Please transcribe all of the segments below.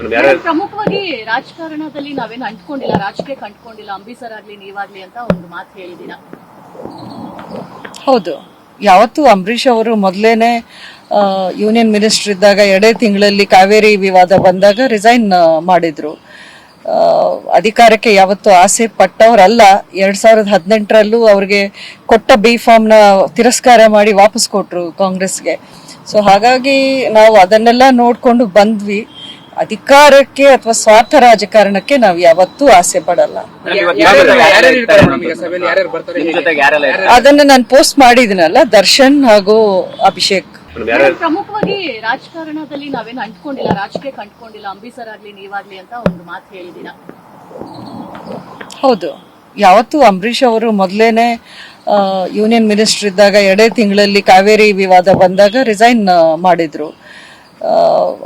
ಪ್ರಮುಖವಾಗಿ ರಾಜಕಾರಣದಲ್ಲಿ ನಾವೇನು ಅಂಟ್ಕೊಂಡಿಲ್ಲ ರಾಜಕೀಯಕ್ಕೆ ಅಂಟ್ಕೊಂಡಿಲ್ಲ ಅಂಬಿಸರ್ ಆಗ್ಲಿ ನೀವಾಗ್ಲಿ ಅಂತ ಒಂದು ಮಾತು ಹೇಳಿದೀನ ಹೌದು. ಯಾವತ್ತು ಅಂಬರೀಷ್ ಅವರು ಮೊದಲೇನೆ ಯೂನಿಯನ್ ಮಿನಿಸ್ಟರ್ ಇದ್ದಾಗ ಎರಡೇ ತಿಂಗಳಲ್ಲಿ ಕಾವೇರಿ ವಿವಾದ ಬಂದಾಗ ರಿಸೈನ್ ಮಾಡಿದ್ರು. ಅಧಿಕಾರಕ್ಕೆ ಯಾವತ್ತು ಆಸೆ ಪಟ್ಟವರಲ್ಲ ಎರಡ್ ಸಾವಿರದ ಹದಿನೆಂಟರಲ್ಲೂ ಅವ್ರಿಗೆ ಕೊಟ್ಟ ಬಿ ಫಾರ್ಮ್ನ ತಿರಸ್ಕಾರ ಮಾಡಿ ವಾಪಸ್ ಕೊಟ್ರು ಕಾಂಗ್ರೆಸ್ಗೆ. ಸೊ ಹಾಗಾಗಿ ನಾವು ಅದನ್ನೆಲ್ಲ ನೋಡ್ಕೊಂಡು ಬಂದ್ವಿ. ಅಧಿಕಾರಕ್ಕೆ ಅಥವಾ ಸ್ವಾರ್ಥ ರಾಜಕಾರಣಕ್ಕೆ ನಾವು ಯಾವತ್ತೂ ಆಸೆ ಪಡಲ್ಲ. ಅದನ್ನ ನಾನು ಪೋಸ್ಟ್ ಮಾಡಿದಿನಲ್ಲ ದರ್ಶನ್ ಹಾಗೂ ಅಭಿಷೇಕ್. ಪ್ರಮುಖವಾಗಿ ರಾಜಕಾರಣದಲ್ಲಿ ನಾವೇನು ಅಂಟ್ಕೊಂಡಿಲ್ಲ ರಾಜಕೀಯಕ್ಕೆ ಅಂಟ್ಕೊಂಡಿಲ್ಲ ಅಂಬಿಸರ್ ಆಗ್ಲಿ ನೀವಾಗ್ಲಿ ಅಂತ ಒಂದು ಮಾತು ಹೇಳಿದೀನ ಹೌದು. ಯಾವತ್ತು ಅಂಬರೀಷ್ ಅವರು ಮೊದಲೇನೆ ಯೂನಿಯನ್ ಮಿನಿಸ್ಟರ್ ಇದ್ದಾಗ ಎರಡೇ ತಿಂಗಳಲ್ಲಿ ಕಾವೇರಿ ವಿವಾದ ಬಂದಾಗ ರಿಸೈನ್ ಮಾಡಿದ್ರು.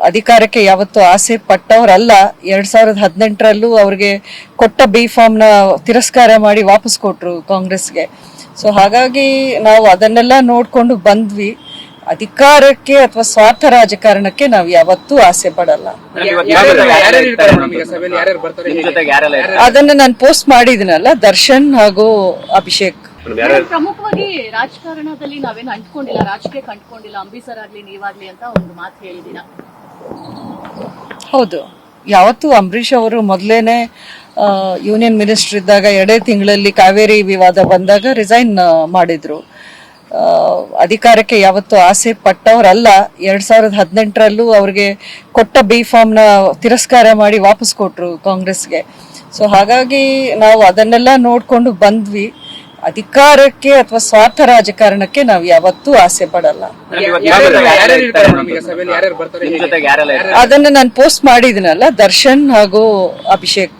ಅಧಿಕಾರಕ್ಕೆ ಯಾವತ್ತು ಆಸೆ ಪಟ್ಟವರಲ್ಲ. ಎರಡ್ ಸಾವಿರದ ಹದಿನೆಂಟರಲ್ಲೂ ಅವ್ರಿಗೆ ಕೊಟ್ಟ ಬಿ ಫಾರ್ಮ್ನ ತಿರಸ್ಕಾರ ಮಾಡಿ ವಾಪಸ್ ಕೊಟ್ರು ಕಾಂಗ್ರೆಸ್ಗೆ. ಸೊ ಹಾಗಾಗಿ ನಾವು ಅದನ್ನೆಲ್ಲ ನೋಡ್ಕೊಂಡು ಬಂದ್ವಿ. ಅಧಿಕಾರಕ್ಕೆ ಅಥವಾ ಸ್ವಾರ್ಥ ರಾಜಕಾರಣಕ್ಕೆ ನಾವು ಯಾವತ್ತೂ ಆಸೆ ಪಡಲ್ಲ. ಅದನ್ನ ನಾನು ಪೋಸ್ಟ್ ಮಾಡಿದಿನಲ್ಲ ದರ್ಶನ್ ಹಾಗೂ ಅಭಿಷೇಕ್. ಪ್ರಮುಖವಾಗಿ ರಾಜಕಾರಣದಲ್ಲಿ ನಾವೇನು ಅಂಟ್ಕೊಂಡಿಲ್ಲ ರಾಜಕೀಯಕ್ಕೆ ಅಂಟ್ಕೊಂಡಿಲ್ಲ ಅಂಬಿಸರ್ ಆಗ್ಲಿ ನೀವಾಗ್ಲಿ ಅಂತ ಒಂದು ಮಾತು ಹೇಳಿದೀನ ಹೌದು. ಯಾವತ್ತು ಅಂಬರೀಷ್ ಅವರು ಮೊದಲೇನೆ ಯೂನಿಯನ್ ಮಿನಿಸ್ಟರ್ ಇದ್ದಾಗ ಎರಡೇ ತಿಂಗಳಲ್ಲಿ ಕಾವೇರಿ ವಿವಾದ ಬಂದಾಗ ರಿಸೈನ್ ಮಾಡಿದ್ರು. ಅಧಿಕಾರಕ್ಕೆ ಯಾವತ್ತು ಆಸೆ ಪಟ್ಟವರಲ್ಲ. ಎರಡ್ ಸಾವಿರದ ಹದಿನೆಂಟರಲ್ಲೂ ಅವ್ರಿಗೆ ಕೊಟ್ಟ ಬಿ ಫಾರ್ಮ್ನ ತಿರಸ್ಕಾರ ಮಾಡಿ ವಾಪಸ್ ಕೊಟ್ರು ಕಾಂಗ್ರೆಸ್ಗೆ. ಸೊ ಹಾಗಾಗಿ ನಾವು ಅದನ್ನೆಲ್ಲ ನೋಡ್ಕೊಂಡು ಬಂದ್ವಿ. ಅಧಿಕಾರಕ್ಕೆ ಅಥವಾ ಸ್ವಾರ್ಥ ರಾಜಕಾರಣಕ್ಕೆ ನಾವು ಯಾವತ್ತೂ ಆಸೆ ಪಡಲ್ಲ. ಅದನ್ನ ನಾನು ಪೋಸ್ಟ್ ಮಾಡಿದ್ನಲ್ಲ ದರ್ಶನ್ ಹಾಗೂ ಅಭಿಷೇಕ್.